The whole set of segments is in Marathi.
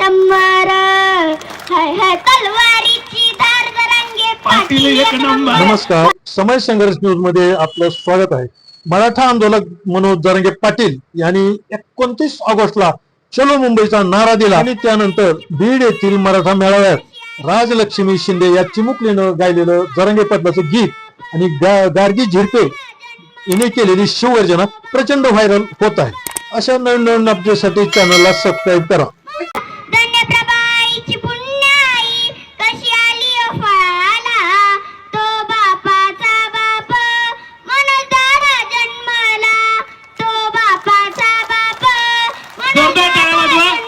शंभर. तलवारीची पाटील एक नंबर. नमस्कार. समय संघर्ष न्यूजमध्ये आपलं स्वागत आहे. मराठा आंदोलक मनोज जरंगे पाटील यांनी एकोणतीस ऑगस्टला चलो मुंबईचा नारा दिला. आणि त्यानंतर बीड येथील मराठा मेळाव्यात राजलक्ष्मी शिंदे या चिमुकलीनं गायलेलं जरंगे पाटलाचं गीत आणि गार्गी झिरपे हिने केलेली शिवगर्जना प्रचंड व्हायरल होत आहे. अशा नवीन नवीन अपडेटसाठी चॅनलला सबस्क्राईब करा. जोरदार टाळ्या वाजवा. जन्मला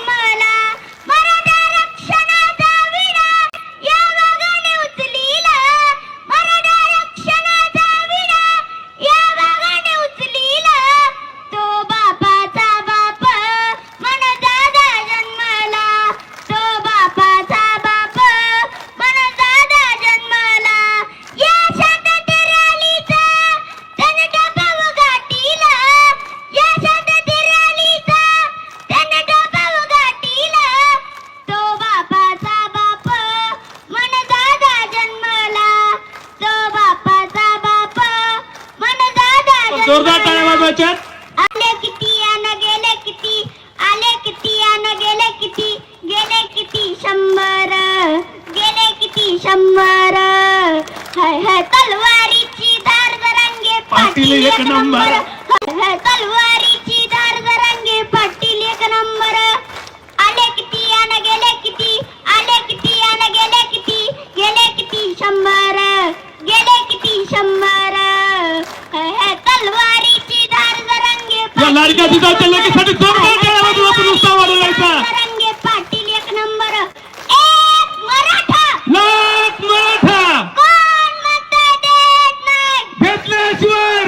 जोरदार टाळ्या जन्मला वाजवायच्या. आले किती अन गेले किती आले किती अन गेले किती गेले किती शंभर गेले किती शंभर. हाय हाय तलवारीची धार जरांगे पाटील एक नंबर. हाय हाय तलवारीची लाडक्या जिजाच्या लेकीसाठी दोन वाजून उत्साह वाढवलायचा मराठा घेतल्याशिवाय